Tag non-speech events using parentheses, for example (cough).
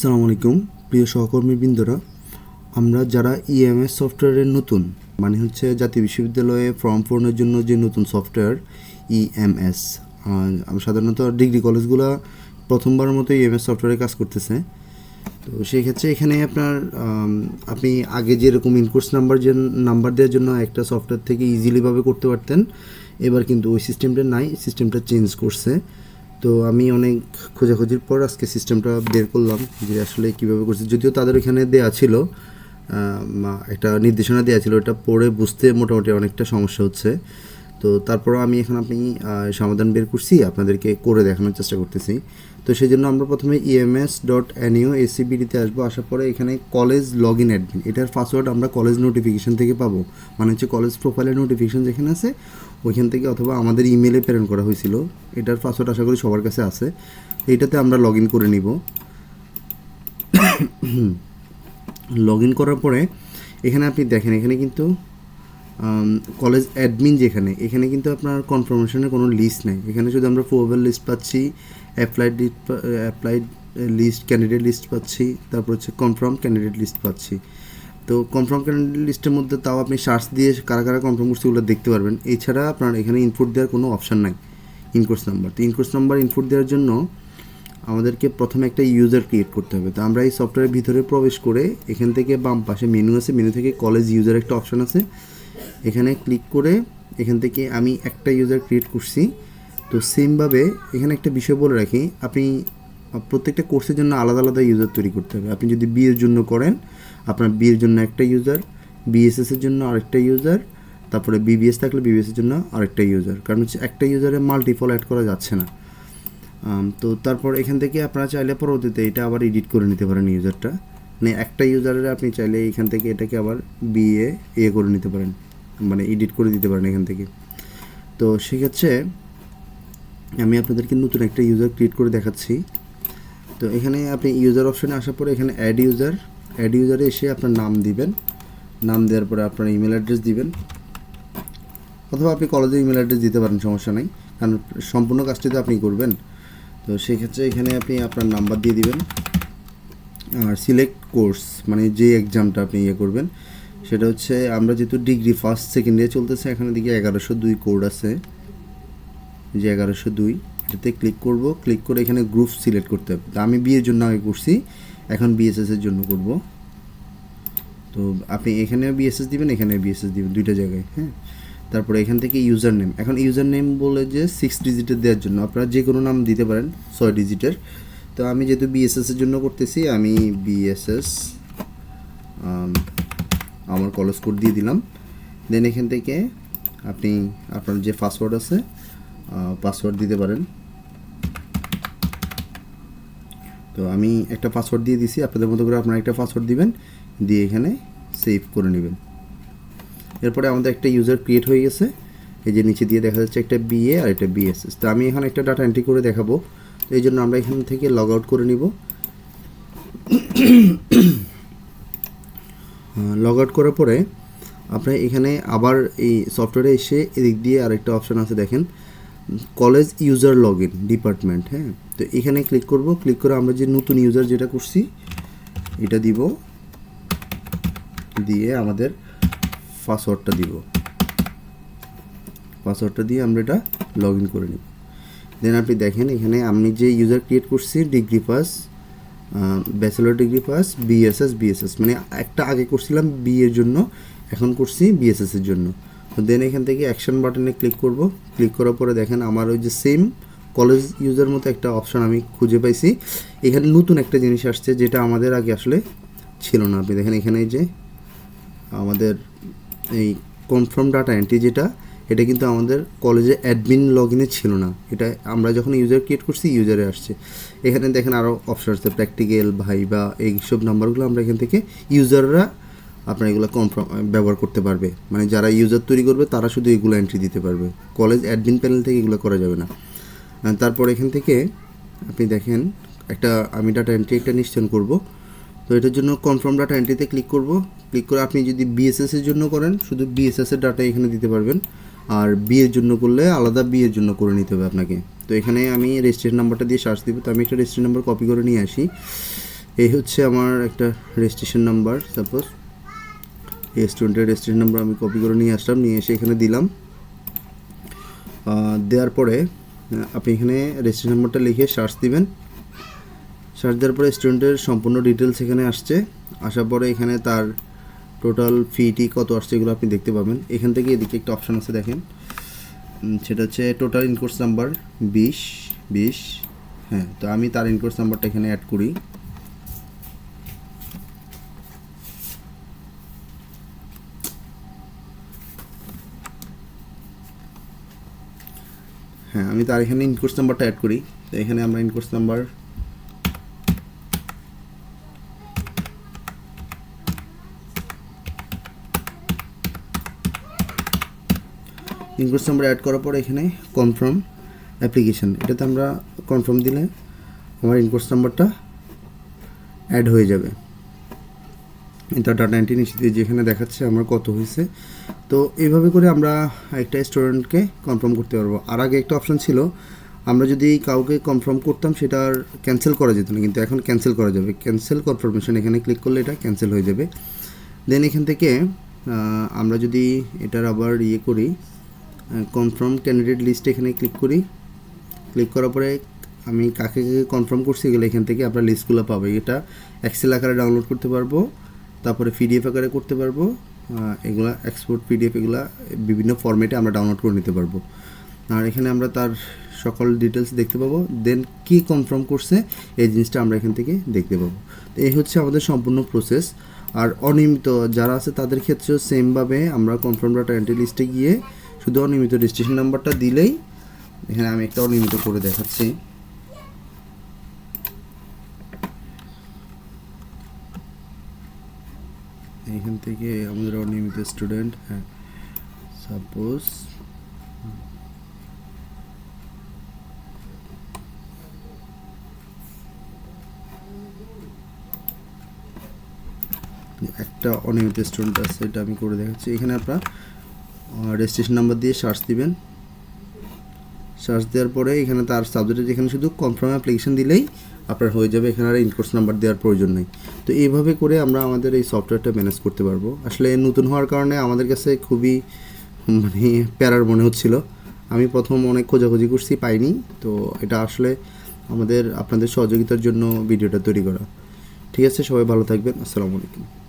আসসালামু আলাইকুম, প্রিয় সহকর্মীবৃন্দরা। আমরা যারা ইএমএস সফটওয়্যারের নতুন মানে হচ্ছে জাতীয় বিশ্ববিদ্যালয়ে ফর্ম পূরণের জন্য যে নতুন সফটওয়্যার ইএমএস আমরা সাধারণত ডিগ্রি কলেজগুলো প্রথমবারের মতো ইএমএস সফটওয়্যারে কাজ করতেছে। তো সেই ক্ষেত্রে এখানে আপনার আপনি আগে যেরকম ইনকোর্স নাম্বার যে নাম্বার দেওয়ার জন্য একটা সফটওয়্যার থেকে ইজিলিভাবে করতে পারতেন, এবার কিন্তু ওই সিস্টেমটা নাই সিস্টেমটা চেঞ্জ করছে। তো আমি অনেক খোঁজাখুঁজির পর আজকে সিস্টেমটা বের করলাম যে আসলে কীভাবে করছে। যদিও তাদের ওইখানে দেওয়া ছিল একটা নির্দেশনা দেওয়া ছিল এটা পড়ে বুঝতে মোটামুটি অনেকটা সমস্যা হচ্ছে। তো তারপরও আমি এখন আপনি সমাধান বের করছি, আপনাদেরকে করে দেখানোর চেষ্টা করতেছি। তো সেই জন্য আমরা প্রথমে ইএমএস ডট এনইউ এসিবিডিতে আসব, আসার পরে এখানে কলেজ লগ ইন অ্যাডমিন এটার পাসওয়ার্ড আমরা কলেজ নোটিফিকেশান থেকে পাবো। মানে হচ্ছে কলেজ প্রোফাইলের নোটিফিকেশন যেখানে আছে, ওইখান থেকে অথবা আমাদের ইমেলে প্রেরণ করা হয়েছিল। এটার পাসওয়ার্ড আশা করি সবার কাছে আছে। এইটাতে আমরা লগ ইন করে নিব। (coughs) লগ ইন করার পরে এখানে আপনি দেখেন, এখানে কিন্তু কলেজ অ্যাডমিন যেখানে, এখানে কিন্তু আপনার কনফার্মেশনের কোনো লিস্ট নেই। এখানে শুধু আমরা প্রোভাল লিস্ট পাচ্ছি applied applied list candidate list পাচ্ছি, তারপর হচ্ছে কনফার্ম ক্যান্ডিডেট লিস্ট পাচ্ছি। তো কনফার্ম ক্যান্ডিডেট লিস্টের মধ্যে তাও আপনি সার্চ দিয়ে কারা কারা কনফার্ম করছে ওগুলো দেখতে পারবেন। এছাড়া আপনার এখানে ইনপুট দেওয়ার কোনো অপশান নাই ইনকোর্স নাম্বার তো ইনকোর্স নাম্বার ইনপুট দেওয়ার জন্য আমাদেরকে প্রথমে একটা ইউজার ক্রিয়েট করতে হবে। তো আমরা এই সফটওয়্যারের ভিতরে প্রবেশ করে এখান থেকে বাম পাশে মেনু আছে। মেনু থেকে কলেজ ইউজার একটা অপশান আছে। এখানে ক্লিক করে এখান থেকে আমি একটা ইউজার ক্রিয়েট করছি। তো সেমভাবে এখানে একটা বিষয় বলে রাখি, আপনি প্রত্যেকটা কোর্সের জন্য আলাদা আলাদা ইউজার তৈরি করতে হবে। আপনি যদি বিয়ের জন্য করেন, আপনার বিয়ের জন্য একটা ইউজার বিএসএস এর জন্য আরেকটা ইউজার তারপরে বিবিএস থাকলে বিবিএস এর জন্য আরেকটা ইউজার কারণ হচ্ছে একটা ইউজারে মাল্টিপল অ্যাড করা যাচ্ছে না। তো তারপর এখান থেকে আপনারা চাইলে পরবর্তীতে এটা আবার এডিট করে নিতে পারেন ইউজারটা মানে একটা ইউজারের আপনি চাইলে এখান থেকে এটাকে আবার বিএ এ করে নিতে পারেন। মানে এডিট করে দিতে পারেন এখান থেকে। তো সেক্ষেত্রে আমি আপনাদেরকে নতুন একটা ইউজার ক্রিয়েট করে দেখাচ্ছি। তো এখানে আপনি ইউজার অপশানে আসার পরে এখানে অ্যাড ইউজার অ্যাড ইউজারে এসে আপনার নাম দিবেন। নাম দেওয়ার পরে আপনার ইমেল অ্যাড্রেস দিবেন। অথবা আপনি কলেজে ইমেল অ্যাড্রেস দিতে পারেন, সমস্যা নেই। কারণ সম্পূর্ণ কাজটি তো আপনি করবেন। তো সেক্ষেত্রে এখানে আপনি আপনার নাম্বার দিয়ে দিবেন। আর সিলেক্ট কোর্স মানে যে এক্সামটা আপনি ইয়ে করবেন সেটা হচ্ছে আমরা যেহেতু ডিগ্রি ফার্স্ট সেকেন্ড ইয়ার চলতেছে, এখানে দিকে এগারোশো দুই কোড আছে। যে এগারোশো দুই, এটাতে ক্লিক করব ক্লিক করে এখানে গ্রুপ সিলেক্ট করতে হবে। তো আমি বিয়ের জন্য আগে করছি, এখন বিএসএস এর জন্য করব। তো আপনি এখানে বিএসএস দিবেন, এখানে বিএসএস দিবেন, দুইটা জায়গায় হ্যাঁ? তারপরে এখান থেকে ইউজার নেম এখন ইউজার নেম বলে যে সিক্স ডিজিটের দেওয়ার জন্য, আপনারা যে কোনো নাম দিতে পারেন, ছয় ডিজিটের তো আমি যেহেতু বিএসএস এর জন্য করতেছি, আমি বিএসএস আমার কলেজ কোড দিয়ে দিলাম। দেন এখান থেকে আপনি আপনার যে পাসওয়ার্ড আছে পাসওয়ার্ড দিতে পারেন। তো আমি একটা পাসওয়ার্ড দিয়ে দিছি, আপনাদের মতো করে আপনারা একটা পাসওয়ার্ড দিবেন, দিয়ে এখানে সেভ করে নেবেন। এরপরে আমাদের একটা ইউজার ক্রিয়েট হয়ে গেছে, এই যে নিচে দিয়ে দেখা যাচ্ছে একটা বিএ আর একটা বিএসএস তো আমি এখন একটা ডাটা এন্ট্রি করে দেখাবো তো এই জন্য আমরা এখান থেকে লগ আউট করে নিব। লগ আউট করার পরে আপনার এখানে আবার এই সফটওয়্যারে এসে এদিক দিয়ে আরেকটা অপশান আছে দেখেন। College user log in department হ্যাঁ? তো এখানে ক্লিক করব। ক্লিক করে আমরা যে নতুন ইউজার যেটা করছি, এটা দিব। দিয়ে আমাদের পাসওয়ার্ডটা দিব। পাসওয়ার্ডটা দিয়ে আমরা এটা লগ ইন করে নিব। দেন আপনি দেখেন এখানে আমি যে ইউজার ক্রিয়েট করছি degree pass bachelor degree pass BSS BSS মানে একটা আগে করছিলাম বি এর জন্য, এখন করছি বিএসএস এর জন্য। দেন এখান থেকে অ্যাকশন বাটনে ক্লিক করব। ক্লিক করার পরে দেখেন আমার ওই যে সেম কলেজ ইউজার মতো একটা অপশন আমি খুঁজে পাইছি। এখানে নতুন একটা জিনিস আসছে যেটা আমাদের আগে আসলে ছিল না। আপনি দেখেন এখানে যে আমাদের এই কনফার্ম ডাটা এন্ট্রি যেটা এটা কিন্তু আমাদের কলেজে অ্যাডমিন লগ ইনে ছিল না। এটা আমরা যখন ইউজার ক্রিয়েট করছি ইউজারে আসছে। এখানে দেখেন আরও অপশন আছে প্র্যাকটিক্যাল ভাইবা এইসব নাম্বারগুলো আমরা এখান থেকে ইউজাররা আপনার এগুলো কনফার্ম ব্যবহার করতে পারবে। মানে যারা ইউজার তৈরি করবে, তারা শুধু এগুলো এন্ট্রি দিতে পারবে। কলেজ অ্যাডমিন প্যানেল থেকে এগুলো করা যাবে না। তারপর এখান থেকে আপনি দেখেন, একটা আমি ডাটা এন্ট্রি একটা নিশ্চয়ন করব। তো এটার জন্য কনফার্ম ডাটা এন্ট্রিতে ক্লিক করব। ক্লিক করে আপনি যদি বিএসএস এর জন্য করেন, শুধু বিএসএস এর ডাটা এখানে দিতে পারবেন। আর বিয়ের জন্য করলে আলাদা বিয়ের জন্য করে নিতে হবে আপনাকে। তো এখানে আমি রেজিস্ট্রেশন নাম্বারটা দিয়ে সার্চ দিব, তো আমি একটা রেজিস্ট্রেশন নাম্বার কপি করে নিয়ে আসি। এই হচ্ছে আমার একটা রেজিস্ট্রেশন নাম্বার সাপোজ এই স্টুডেন্টের রেজিস্ট্রেশন নাম্বার আমি কপি করে নিয়ে আসলাম, নিয়ে এসে এখানে দিলাম। দেওয়ার পরে আপনি এখানে রেজিস্ট্রেশন নাম্বারটা লিখে সার্চ দিবেন। সার্চ দেওয়ার পরে স্টুডেন্টের সম্পূর্ণ ডিটেলস এখানে আসছে। আসার পরে এখানে তার টোটাল ফিটি কত আসছে এগুলো আপনি দেখতে পাবেন। এখান থেকে এদিকে একটা অপশান আছে দেখেন। সেটা হচ্ছে টোটাল ইনকোর্স নাম্বার বিশ বিশ হ্যাঁ তো আমি তার ইনকোর্স নাম্বারটা এখানে অ্যাড করি। হ্যাঁ আমি তার এখানে ইনকোর্স নাম্বারটা অ্যাড করি। তো এখানে আমরা incourse number incourse number add করার পর এখানে কনফার্ম অ্যাপ্লিকেশন এটাতে আমরা কনফার্ম দিলে আমার ইনকোর্স নাম্বারটা অ্যাড হয়ে যাবে। এটা ডাটা এন্ট্রি নিশ্চিত যেখানে দেখাচ্ছে আমার কত হয়েছে। তো এইভাবে করে আমরা একটা স্টুডেন্টকে কনফার্ম করতে পারব। আর আগে একটা অপশন ছিল, আমরা যদি কাউকে কনফার্ম করতাম সেটা আর ক্যান্সেল করা যেত না, কিন্তু এখন ক্যান্সেল করা যাবে। ক্যান্সেল কনফার্মেশন এখানে ক্লিক করলে এটা ক্যান্সেল হয়ে যাবে। দেন এখান থেকে আমরা যদি এটার আবার ইয়ে করি কনফার্ম ক্যান্ডিডেট লিস্ট এখানে ক্লিক করি। ক্লিক করার পরে আমি কাকে কাকে কনফার্ম করছি গেলে এখান থেকে আপনার লিস্টগুলো পাবে। এটা এক্সেল আকারে ডাউনলোড করতে পারব, তারপরে পিডিএফ আকারে করতে পারব এগুলা এক্সপোর্ট পিডিএফ এগুলা বিভিন্ন ফরম্যাটে আমরা ডাউনলোড করে নিতে পারব। আর এখানে আমরা তার সকল ডিটেলস দেখতে পাবো দেন কি কনফার্ম করছে এই জিনিসটা আমরা এখান থেকে দেখতে পাবো। এই হচ্ছে আমাদের সম্পূর্ণ প্রসেস আর অনিয়মিত যারা আছে তাদের ক্ষেত্রেও সেমভাবে আমরা কনফার্ম ডাটা এন্ট্রি লিস্টে গিয়ে শুধু অনিয়মিত রেজিস্ট্রেশন নাম্বারটা দিলেই এখানে আমি একটা অনিয়মিত করে দেখাচ্ছি। এখান থেকে আমাদের অনিয়মিত স্টুডেন্ট হ্যাঁ সাপোজ একটা অনিয়মিত স্টুডেন্ট আছে, এটা আমি করে দেখাচ্ছি। এখানে আপনার রেজিস্ট্রেশন নাম্বার দিয়ে সার্চ দিবেন। সার্চ দেওয়ার পরে এখানে তার সাবজেক্টে যেখানে শুধু কনফার্ম অ্যাপ্লিকেশন দিলেই আপনার হয়ে যাবে, এখানে আর ইনকোর্স নাম্বার দেওয়ার প্রয়োজন নেই। তো এইভাবে করে আমরা আমাদের এই সফটওয়্যারটা ম্যানেজ করতে পারব। আসলে নতুন হওয়ার কারণে আমাদের কাছে খুবই মানে প্যারার মনে হচ্ছিল। আমি প্রথম অনেক খোঁজাখুঁজি করছি, পাইনি। তো এটা আসলে আমাদের, আপনাদের সহযোগিতার জন্য ভিডিওটা তৈরি করা। ঠিক আছে, সবাই ভালো থাকবেন। আসসালামু আলাইকুম।